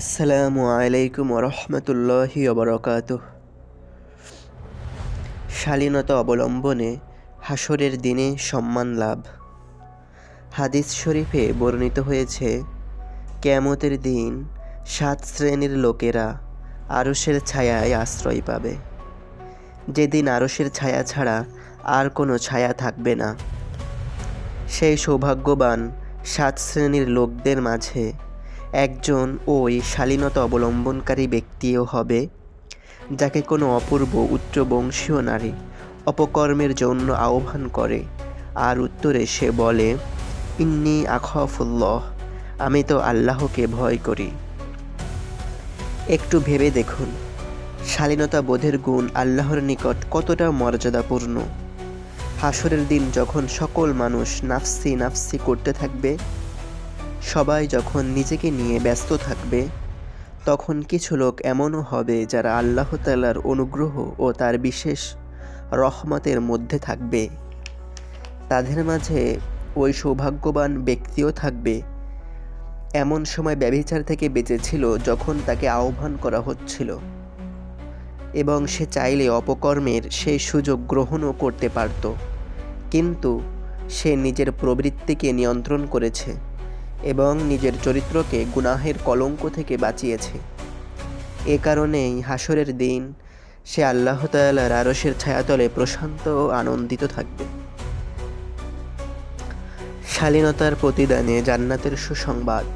আসসালামু আলাইকুম রহমতুল্লাহি অবরকাত শালীনতা অবলম্বনে হাসরের দিনে সম্মান লাভ। হাদিস শরীফে বর্ণিত হয়েছে, কেয়ামতের দিন সাত শ্রেণির লোকেরা আরসের ছায়ায় আশ্রয় পাবে। যেদিন আরসের ছায়া ছাড়া আর কোনো ছায়া থাকবে না। সেই সৌভাগ্যবান সাত শ্রেণির লোকদের মাঝে একজন ওই শালীনতা অবলম্বনকারী ব্যক্তিও হবে, যাকে কোনো অপূর্ব উচ্চবংশীয় নারী অপকর্মের জন্য আহ্বান করে। আর উত্তরে সে বলে, ইন্নি আখফুল্লহ, আমি তো আল্লাহকে ভয় করি। একটু ভেবে দেখুন, শালীনতা বোধের গুণ আল্লাহর নিকট কতটা মর্যাদাপূর্ণ। হাসরের দিন যখন সকল মানুষ নাফসি নাফসি করতে থাকবে সবাই যখন নিজেকে নিয়ে ব্যস্ত থাকবে, তখন কিছু লোক এমনও হবে যারা আল্লাহ তালার অনুগ্রহ ও তার বিশেষ রহমতের মধ্যে থাকবে। তাদের মাঝে ওই সৌভাগ্যবান ব্যক্তিও থাকবে। এমন সময় ব্যভিচার থেকে বেঁচেছিল যখন তাকে আহ্বান করা হচ্ছিল। এবং সে চাইলে অপকর্মের সেই সুযোগ গ্রহণও করতে পারত। কিন্তু সে নিজের প্রবৃত্তিকে নিয়ন্ত্রণ করেছে। এবং নিজের চরিত্রকে গুনাহের কলঙ্ক থেকে বাঁচিয়েছে। এ কারণেই হাসরের দিন সে আল্লাহ তাল্লার আরসের ছায়াতলে প্রশান্ত ও আনন্দিত থাকবে। শালীনতার প্রতিদানে জান্নাতের সুসংবাদ।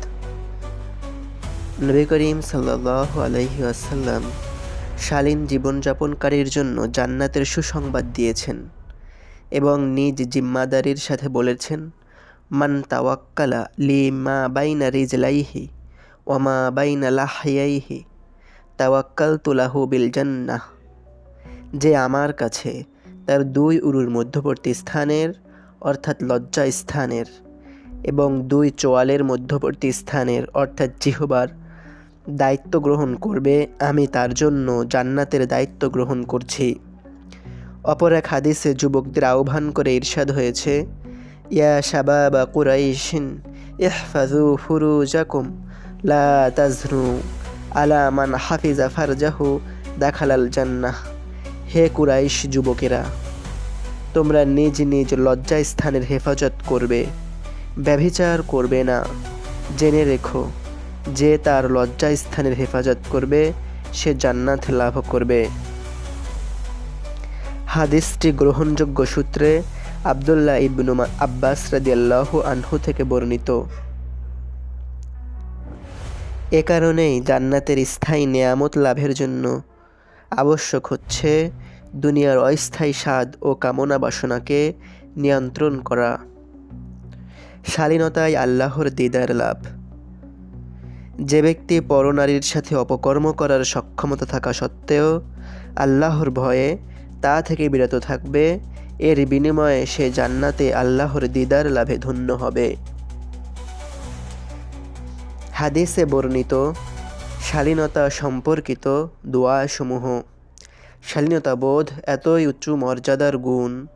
নবী করিম সাল্লাহ আলহি আসাল্লাম শালীন জীবনযাপনকারীর জন্য জান্নাতের সুসংবাদ দিয়েছেন এবং নিজ জিম্মাদারির সাথে বলেছেন মান তাওয়াক্কালা লি মা বাইনা রিজলাইহি ওমা বাইনা লাহিয়াইহি তাওয়াক্কাল তুলাহু বিল যে আমার কাছে তার দুই উরুর মধ্যবর্তী স্থানের, অর্থাৎ লজ্জা স্থানের, এবং দুই চোয়ালের মধ্যবর্তী স্থানের, অর্থাৎ জিহবার, দায়িত্ব গ্রহণ করবে, আমি তার জন্য জান্নাতের দায়িত্ব গ্রহণ করছি। অপর এক হাদিসে যুবকদের আহ্বান করে ইরশাদ হয়েছে ইয়া শাবাবা কুরাইশিন ইহফাজু ফুরুজাকুম লা তাজনু আলা মান হাফিজা ফারজাহু দাখালাল জান্নাহ হে কুরাইশ যুবকেরা, তোমরা নিজ নিজ লজ্জা স্থানের হেফাজত করবে, ব্যভিচার করবে না। জেনে রেখো, যে তার লজ্জা স্থানের হেফাজত করবে, সে জান্নাত লাভ করবে। হাদিসটি গ্রহণযোগ্য সূত্রে আবদুল্লাহ ইবনু আব্বাস রাদিয়াল্লাহু আনহু থেকে বর্ণিত। এ কারণেই জান্নাতের স্থায়ী নেয়ামত লাভের জন্য আবশ্যক হচ্ছে দুনিয়ার অস্থায়ী স্বাদ ও কামনা বাসনাকে নিয়ন্ত্রণ করা। শালীনতায় আল্লাহর দিদার লাভ। যে ব্যক্তি পরনারীর সাথে অপকর্ম করার সক্ষমতা থাকা সত্ত্বেও আল্লাহর ভয়ে তা থেকে বিরত থাকবে এর বিনিময়ে সে জান্নাতে আল্লাহর দিদার লাভে ধন্য হবে। হাদিসে বর্ণিত শালীনতা সম্পর্কিত দোয়াসমূহ। শালীনতা বোধ এতই উচ্চ মর্যাদার গুণ,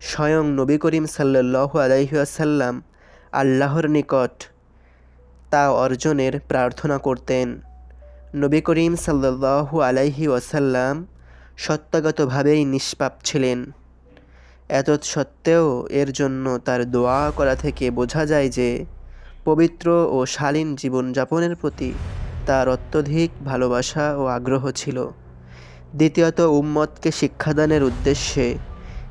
স্বয়ং নবী করিম সাল্লাহ আলাইসাল্লাম আল্লাহর নিকট তা অর্জনের প্রার্থনা করতেন। নবী করিম সাল্লাহ আলাইহি ওয়াসাল্লাম সত্যাগতভাবেই নিষ্পাপ ছিলেন। এত সত্ত্বেও এর জন্য তার দোয়া করা থেকে বোঝা যায় যে, পবিত্র ও শালীন জীবনযাপনের প্রতি তার অত্যধিক ভালোবাসা ও আগ্রহ ছিল। দ্বিতীয়ত, উম্মতকে শিক্ষাদানের উদ্দেশ্যে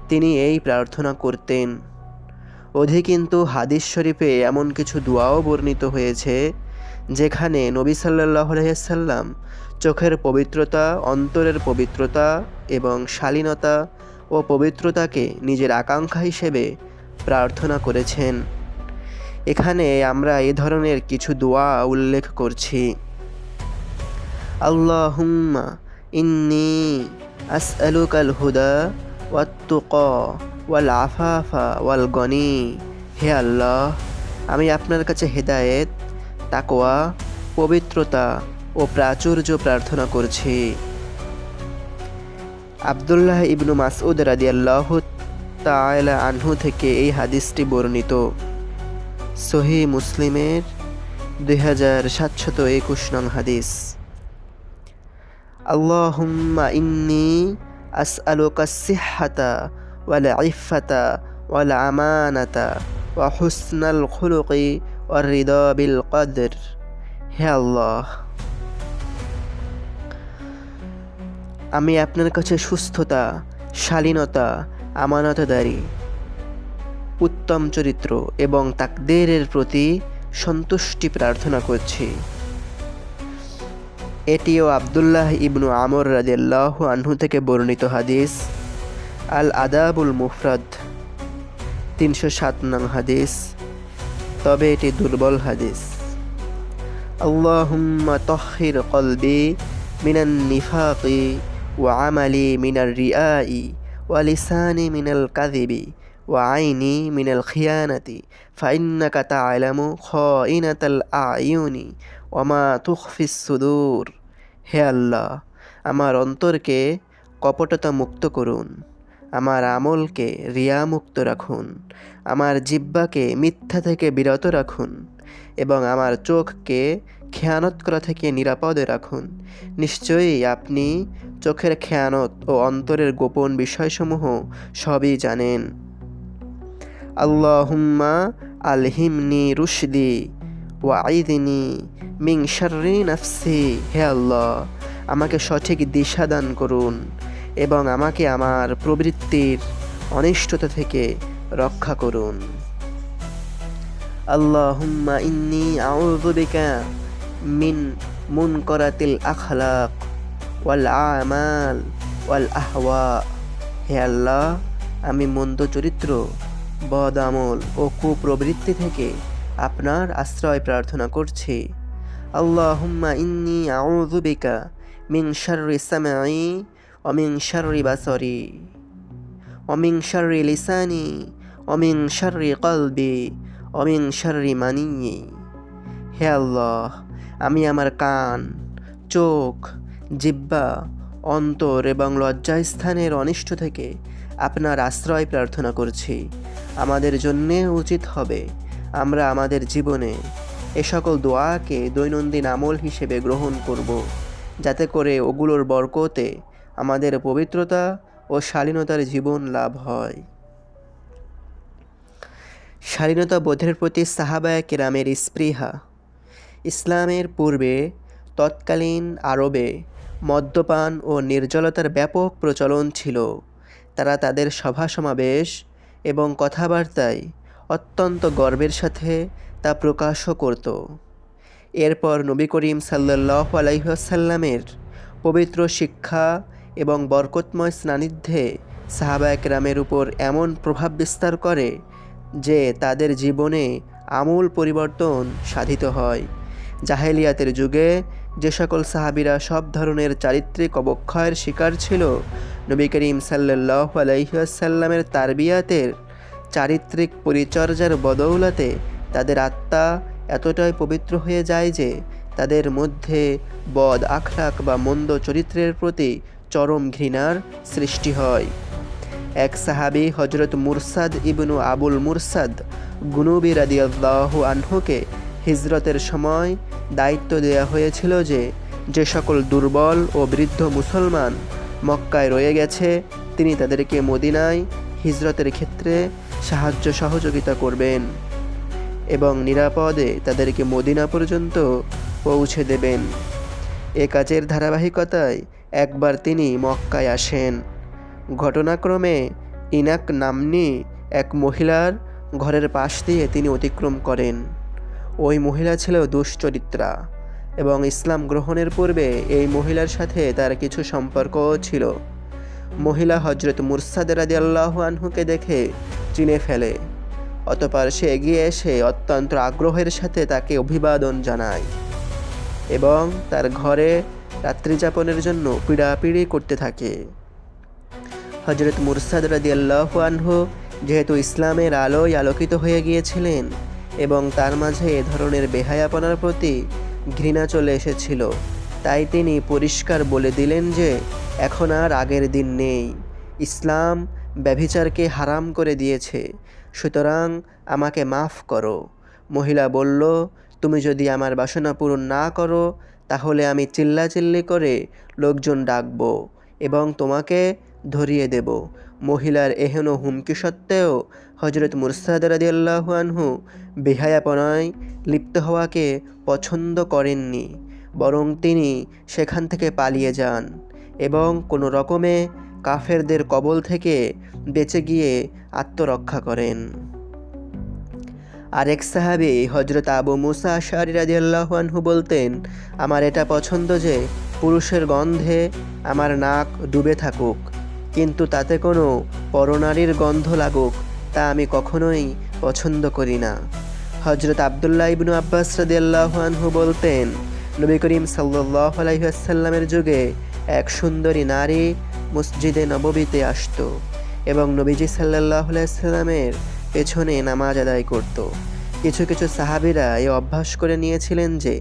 তিনি এই প্রার্থনা করতেন। অধি কিন্তু হাদিস শরীফে এমন কিছু দোয়াও বর্ণিত হয়েছে, যেখানে নবী সাল্লাহ সাল্লাম চোখের পবিত্রতা, অন্তরের পবিত্রতা এবং শালীনতা ও পবিত্রতাকে নিজের আকাঙ্ক্ষা হিসেবে প্রার্থনা করেছেন। এখানে আমরা এ ধরনের কিছু দোয়া উল্লেখ করছি। আল্লাহুম্মা ইন্নি আসআলুকাল হুদা ওয়াত্তুক ওয়াল আফাফা ওয়াল গনি। হে আল্লাহ, আমি আপনার কাছে হেদায়েত তাকোয়া পবিত্রতা ও প্রাচুর্য প্রার্থনা করছি। আবদুল্লাহ ইবনু মাসউদ রাদিয়াল্লাহ তাআলা আনহু থেকে এই হাদিসটি বর্ণিত। সহি মুসলিমের দুই হাজার সাতশত একুশ নং হাদিস। আল্লাহুম্মা ইন্নি আসআলুকা সিহহাতা ওয়াল ইফাতা ওয়াল আমানাতা ওয়া হুসনাল খুলুকি ওয়ার রিদা বিল কদর হে আল্লাহ আমি আপনার কাছে সুস্থতা, শালীনতা, আমানতদারি, উত্তম চরিত্র এবং তাকদেরের প্রতি সন্তুষ্টি প্রার্থনা করছি। এটিও আবদুল্লাহ ইবনু আমর রাদিয়াল্লাহ আনহু থেকে বর্ণিত হাদিস আল আদাবুল মুফরাদ, তিনশো সাত নং হাদিস, তবে এটি দুর্বল হাদিস। আল্লাহুম্মা তহির কলবি মিনান নিফাকি আমালি মিনার রিয়াই ওয়া লিসানি মিনাল ওয়া আইনি মিনাল খিয়ানাতি ফাইন্নাকা তা'লামু খাইনাতাল আয়ুনি ওয়া মা তুখফিস সুদূর। হে আল্লাহ, আমার অন্তরকে কপটতা মুক্ত করুন, আমার আমলকে রিয়ামুক্ত রাখুন, আমার জিব্বাকে মিথ্যা থেকে বিরত রাখুন, এবং আমার চোখকে খেয়ানত করা থেকে নিরাপদে রাখুন। নিশ্চয়ই আপনি চোখের খেয়ানত ও অন্তরের গোপন বিষয়সমূহ সবই জানেন। আল্লাহুম্মা আলহিমনি রুশদি ওয়াইদিনী মিং শাররি নাফসি, হে আল্লাহ, আমাকে সঠিক দিশা দান করুন এবং আমাকে আমার প্রবৃত্তির অনিষ্টতা থেকে রক্ষা করুন। আল্লাহুম্মা ইন্নি আউযু বিকা মিন মুনকারাতিল আখলাক। ওয়াল আমাল ওয়াল আহওয়া হে আল্লাহ, আমি মন্দ চরিত্র বদ আমল ও কুপ্রবৃত্তি থেকে আপনার আশ্রয় প্রার্থনা করছি। আল্লাহুম্মা ইন্নি আউযু বিকা মিন শাররি সামাই মিন শাররি বাসরি মিন শাররি লিসানি মিন শাররি কলবি ওয়া মিন শাররি মানিয়্যি। হে আল্লাহ, আমি আমার কান, চোখ জিব্বা, অন্তর এবং লজ্জাস্থানের অনিষ্ট থেকে আপনার আশ্রয় প্রার্থনা করছি। আমাদের জন্যে উচিত হবে আমরা আমাদের জীবনে এ সকল দোয়াকে দৈনন্দিন আমল হিসেবে গ্রহণ করব, যাতে করে ওগুলোর বরকতে আমাদের পবিত্রতা ও শালীনতার জীবন লাভ হয়। শালীনতা বোধের প্রতি সাহাবায় কেরামের স্পৃহা। ইসলামের পূর্বে তৎকালীন আরবে মদ্যপান ও নির্জলতার ব্যাপক প্রচলন ছিল। তারা তাদের সভা সমাবেশ এবং কথাবার্তায় অত্যন্ত গর্বের সাথে তা প্রকাশও করত। এরপর নবী করিম সাল্লাহ আলাইসাল্লামের পবিত্র শিক্ষা এবং বরকতময় স্নানিধ্যে সাহাবা একরামের উপর এমন প্রভাব বিস্তার করে যে তাদের জীবনে আমূল পরিবর্তন সাধিত হয়। জাহেলিয়াতের যুগে যে সকল সাহাবিরা সব ধরনের চারিত্রিক অবক্ষয়ের শিকার ছিল, নবী করিম সাল্লাহ আলাইসাল্লামের তারবিয়াতের চারিত্রিক পরিচর্যার বদৌলতে তাদের আত্মা এতটাই পবিত্র হয়ে যায় যে তাদের মধ্যে বদ আখলাক বা মন্দ চরিত্রের প্রতি চরম ঘৃণার সৃষ্টি হয়। এক সাহাবি হজরত মুরসাদ ইবনু আবুল মুরসাদ গুনুবি রাদিয়াল্লাহ আনহুকে হিজরতের সময় দায়িত্ব দেওয়া হয়েছিল যে যে সকল দুর্বল ও বৃদ্ধ মুসলমান মক্কায় রয়ে গেছে, তিনি তাদেরকে মদিনায় হিজরতের ক্ষেত্রে সাহায্য সহযোগিতা করবেন এবং নিরাপদে তাদেরকে মদিনা পর্যন্ত পৌঁছে দেবেন। এ কাজের ধারাবাহিকতায় একবার তিনি মক্কায় আসেন। ঘটনাক্রমে ইনাক নামনি এক মহিলার ঘরের পাশ দিয়ে তিনি অতিক্রম করেন। ওই মহিলা ছিল দুশ্চরিত্রা এবং ইসলাম গ্রহণের পূর্বে এই মহিলার সাথে তার কিছু সম্পর্কও ছিল। মহিলা হজরত মুরসাদ আল্লাহ আনহুকে দেখে চিনে ফেলে, অতপর সে এগিয়ে এসে অত্যন্ত আগ্রহের সাথে তাকে অভিবাদন জানায় এবং তার ঘরে রাত্রিযাপনের জন্য পীড়াপিড়ি করতে থাকে। হজরত মুরসাদ আল্লাহ আনহু যেহেতু ইসলামের আলোয় আলোকিত হয়ে গিয়েছিলেন এবং তার মাঝে এ ধরনের বেহায়াপনার প্রতি ঘৃণা চলে এসেছিল। তাই তিনি পরিষ্কার বলে দিলেন যে, এখন আর আগের দিন নেই। ইসলাম ব্যভিচারকে হারাম করে দিয়েছে। সুতরাং আমাকে মাফ করো। মহিলা বলল, তুমি যদি আমার বাসনা পূরণ না করো, তাহলে আমি চিল্লাচিল্লি করে লোকজন ডাকব এবং তোমাকে ধরিয়ে দেব। মহিলার এহেন হুমকি সত্ত্বেও হজরত মুরসাদ রাদিয়াল্লাহু আনহু বেহায়াপনায় লিপ্ত হওয়াকে পছন্দ করেননি, বরং তিনি সেখান থেকে পালিয়ে যান এবং কোনো রকমে কাফেরদের কবল থেকে বেঁচে গিয়ে আত্মরক্ষা করেন। আরেক সাহাবি হজরত আবু মুসা আশারি রাদিয়াল্লাহু আনহু বলতেন, আমার এটা পছন্দ যে পুরুষের গন্ধে আমার নাক ডুবে থাকুক, কিন্তু তাতে কোনো পরনারীর গন্ধ লাগুক তা আমি কখনোই পছন্দ করি না। হজরত আবদুল্লাহ ইবনু আব্বাস আনহু বলতেন, নবী করিম আলাইহি যুগে এক সুন্দরী নারী মসজিদে নববীতে আসতো এবং নবীজি সাল্লাল্লাহু আলাইহি সাল্লামের পেছনে নামাজ আদায় করত। কিছু কিছু সাহাবিরা এই অভ্যাস করে নিয়েছিলেন যে,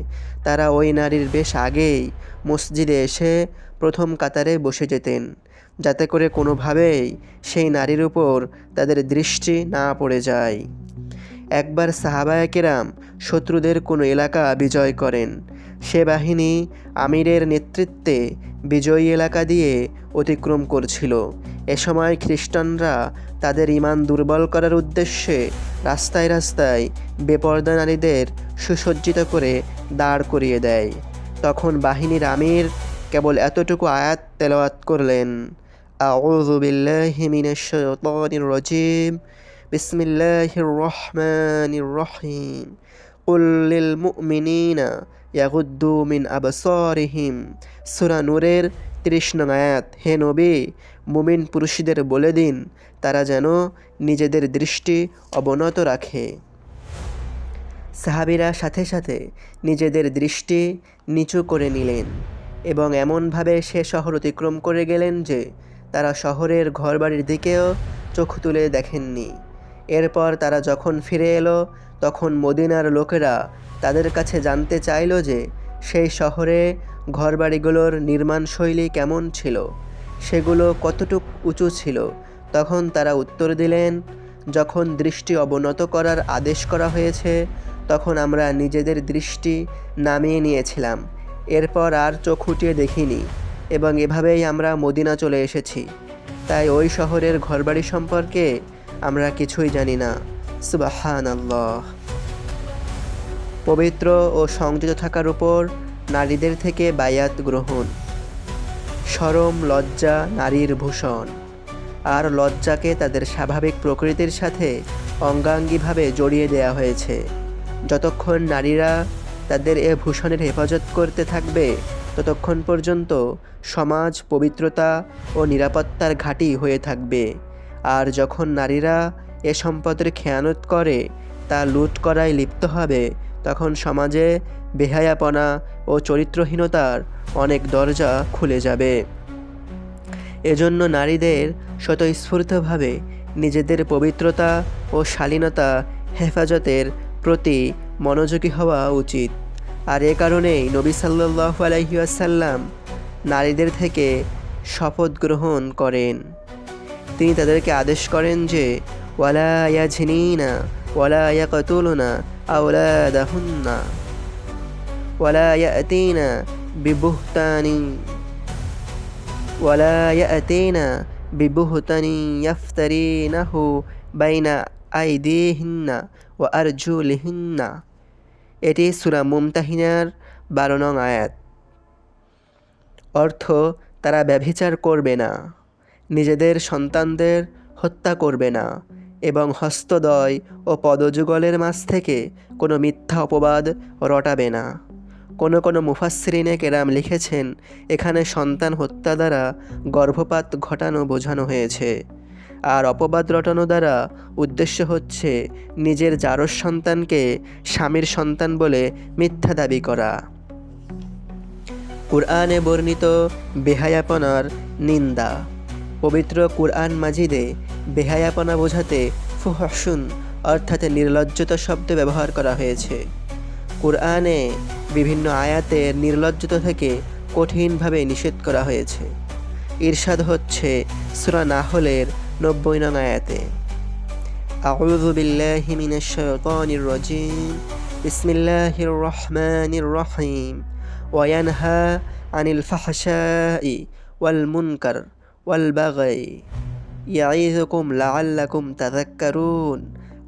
তারা ওই নারীর বেশ আগেই মসজিদে এসে প্রথম কাতারে বসে যেতেন। যাতে করে কোনোভাবেই সেই নারীর উপর তাদের দৃষ্টি না পড়ে যায়। একবার সাহাবায়াকেরাম শত্রুদের কোনো এলাকা বিজয় করেন। সে বাহিনী আমিরের নেতৃত্বে বিজয়ী এলাকা দিয়ে অতিক্রম করছিল। এ সময় খ্রিস্টানরা তাদের ইমান দুর্বল করার উদ্দেশ্যে রাস্তায় রাস্তায় বেপর্দা নারীদের সুসজ্জিত করে দাঁড় করিয়ে দেয়। তখন বাহিনীর আমির কেবল এতটুকু আয়াত তেলাওয়াত করলেন। আউযু বিল্লাহি মিনাশ শাইতানির রাজিম বিসমিল্লাহির রহমানির রহিম قل للمؤمنين يغضوا من أبصارهم সূরা নূরের ৩০ নং আয়াত হে নবী মুমিন পুরুষদের বলে দিন তারা যেন নিজেদের দৃষ্টি অবনত রাখে সাহাবিরা সাথে সাথে নিজেদের দৃষ্টি নিচু করে নিলেন এবং এমনভাবে সে শহর অতিক্রম করে গেলেন যে তারা শহরের ঘরবাড়ির দিকেও চোখ তুলে দেখেননি। এরপর তারা যখন ফিরে এলো, তখন মদিনার লোকেরা তাদের কাছে জানতে চাইল যে সেই শহরে ঘরবাড়িগুলোর নির্মাণশৈলী কেমন ছিল, সেগুলো কতটুক উঁচু ছিল। তখন তারা উত্তর দিলেন, যখন দৃষ্টি অবনত করার আদেশ করা হয়েছে, তখন আমরা নিজেদের দৃষ্টি নামিয়ে নিয়েছিলাম। এরপর আর চোখ উঠিয়ে দেখিনি। এবং এভাবেই আমরা মদিনা চলে এসেছি। তাই ওই শহরের ঘরবাড়ি সম্পর্কে আমরা কিছুই জানি না। সুবাহান আল্লাহ পবিত্র ও সংযত থাকার উপর নারীদের থেকে বায়াত গ্রহণ। সরম, লজ্জা, নারীর ভূষণ। আর লজ্জাকে তাদের স্বাভাবিক প্রকৃতির সাথে অঙ্গাঙ্গিভাবে জড়িয়ে দেয়া হয়েছে। যতক্ষণ নারীরা তাদের এ ভূষণের হেফাজত করতে থাকবে ততক্ষণ পর্যন্ত সমাজ, পবিত্রতা ও নিরাপত্তার ঘাঁটি হয়ে থাকবে। আর যখন নারীরা এ সম্পদের খেয়ানত করে, তা লুট করায় লিপ্ত হবে, তখন সমাজে বেহায়াপনা ও চরিত্রহীনতার অনেক দরজা খুলে যাবে। এজন্য নারীদের স্বতঃস্ফূর্তভাবে নিজেদের পবিত্রতা ও শালীনতা হেফাজতের প্রতি মনোযোগী হওয়া উচিত। আর এ কারণেই নবী সাল্লাহ আলহিউসাল্লাম নারীদের থেকে শপথ গ্রহণ করেন। তিনি তাদেরকে আদেশ করেন যে, ওয়ালা ইয়া ঝিনিনা ওয়ালা ইয়া কতুলনা আওলাদাহুন্না, ওয়ালা ইয়াতিনা বিবুহতানি, ওয়ালা ইয়াতিনা বিবুহতানি ইয়াফতারিনাহু বাইনা আইদিহিন্না ও আরজুলিহিন্না। এটি সুরা মুমতাহিনার বারো নং আয়াত। অর্থ, তারা ব্যভিচার করবে না, নিজেদের সন্তানদের হত্যা করবে না এবং হস্তদয় ও পদযুগলের মাঝ থেকে কোনো মিথ্যা অপবাদ রটাবে না। কোনো কোনো মুফাসরিনে কেরাম লিখেছেন, এখানে সন্তান হত্যা দ্বারা গর্ভপাত ঘটানো বোঝানো হয়েছে। আর অপবাদ রটানো দ্বারা উদ্দেশ্য হচ্ছে নিজের জারস সন্তানকে স্বামীর সন্তান বলে মিথ্যা দাবি করা। কুরআনে বর্ণিত বেহায়াপনার নিন্দা। পবিত্র কুরআন মাজিদে বেহায়াপনা বোঝাতে ফুহসুন অর্থাৎ নির্লজ্জতা শব্দ ব্যবহার করা হয়েছে। কুরআনে বিভিন্ন আয়াতে নির্লজ্জতা থেকে কঠিনভাবে নিষেধ করা হয়েছে। ঈর্ষাদ হচ্ছে সুরা নাহলের নব্বই নং আয়াতে أعوذ بالله من الشيطان الرجيم بسم الله الرحمن الرحيم وينهى عن الفحشاء والمنكر والبغي يعظكم لعلكم تذكرون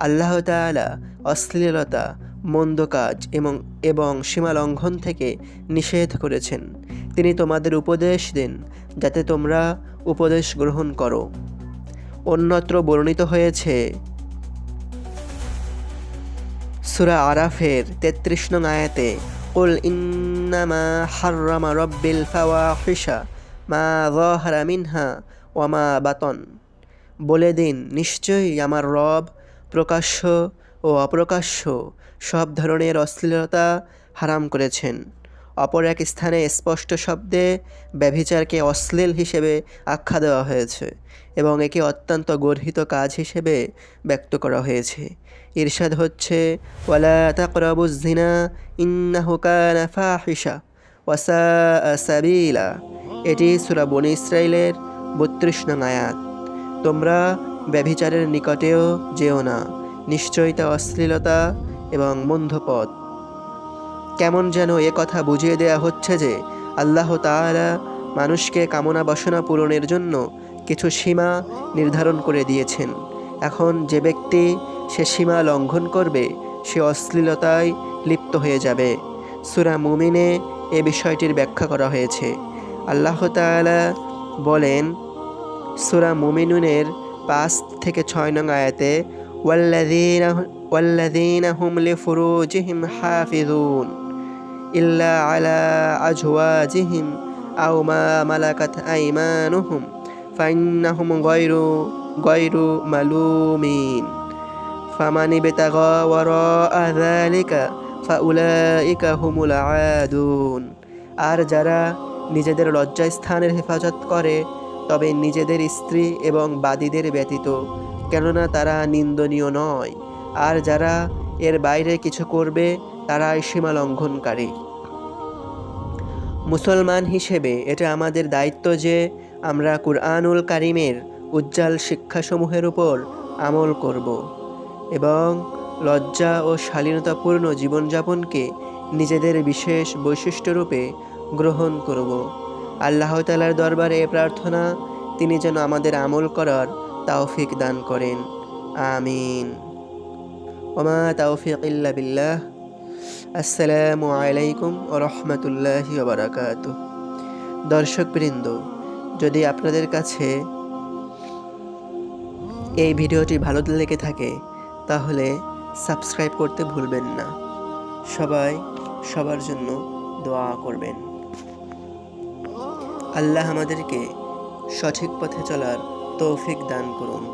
আল্লাহ তাআলা অশ্লীলতা মন্দ কাজ এবং এবং সীমালঙ্ঘন থেকে নিষেধ করেছেন তিনি তোমাদের উপদেশ দেন যাতে তোমরা উপদেশ গ্রহণ করো অন্যত্র বর্ণিত হয়েছে। সুরা আরাফের তেত্রিশ নং আয়াতে, কুল ইন্নামা হাররামা রব্বিল ফাওয়াহিশা, মা যাহারা মিনহা ওয়ামা বাতন। বলে দিন, নিশ্চয়ই আমার রব প্রকাশ্য ও অপ্রকাশ্য সব ধরনের অশ্লীলতা হারাম করেছেন। অপর এক স্থানে স্পষ্ট শব্দে ব্যভিচারকে অশ্লীল হিসেবে আখ্যা দেওয়া হয়েছে এবং একে অত্যন্ত গর্হিত কাজ হিসেবে ব্যক্ত করা হয়েছে। ইরশাদ হচ্ছে, ওয়ালা তাকরাবুজ জিনা ইন্নাহু কানা ফাহিশা ওয়াসা সাবিলা। এটি সূরা বনি ইসরাইলের বত্রিশ নং আয়াত। তোমরা ব্যভিচারের নিকটেও যেও না। নিশ্চয়ই তা অশ্লীলতা এবং মন্ধপথ কেমন যেন এ কথা বুঝিয়ে দেয়া হচ্ছে যে আল্লাহ তাআলা মানুষকে কামনা বাসনা পূরণের জন্য কিছু সীমা নির্ধারণ করে দিয়েছেন। এখন যে ব্যক্তি সে সীমা লঙ্ঘন করবে, সে অশ্লীলতায় লিপ্ত হয়ে যাবে। সুরা মুমিনে এ বিষয়টির ব্যাখ্যা করা হয়েছে। আল্লাহ তাআলা বলেন, সুরা মুমিনুনের পাঁচ থেকে ছয় নং আয়াতে, ওয়াল্লাযীনা ওয়াল্লাযীনা হুম লিফুরুজিহিম হাফিজুন ইল্লা আলা আজওয়াজিহিম আও মা মালাকাত আইমানুহুম ফাইন্নাহুম গায়রু গায়রু মালুমিন ফামান ইবতাগা ওয়ারাআ যালিকা ফাউলাইকা হুমুল আদুন আর যারা নিজেদের লজ্জাস্থানের হেফাজত করে, তবে নিজেদের স্ত্রী এবং বাদীদের ব্যতীত, কেননা তারা নিন্দনীয় নয়। আর যারা এর বাইরে কিছু করবে, তারাই সীমা লঙ্ঘনকারী মুসলমান হিসেবে এটা আমাদের দায়িত্ব যে আমরা কুরআনুল কারিমের উজ্জ্বল শিক্ষাসমূহের উপর আমল করব এবং লজ্জা ও শালীনতাপূর্ণ জীবনযাপনকে নিজেদের বিশেষ বৈশিষ্ট্যরূপে গ্রহণ করব। আল্লাহ তালার দরবারে এ প্রার্থনা, তিনি যেন আমাদের আমল করার তাওফিক দান করেন। আমিন। ওমা তাওফিক ইল্লা বিল্লাহ। আসসালামু আলাইকুম ও রহমতুল্লাহি ওবরাকাত দর্শকবৃন্দ, যদি আপনাদের কাছে এই ভিডিওটি ভালো লেগে থাকে, তাহলে সাবস্ক্রাইব করতে ভুলবেন না। সবাই সবার জন্য দোয়া করবেন। আল্লাহ আমাদেরকে সঠিক পথে চলার তৌফিক দান করুন।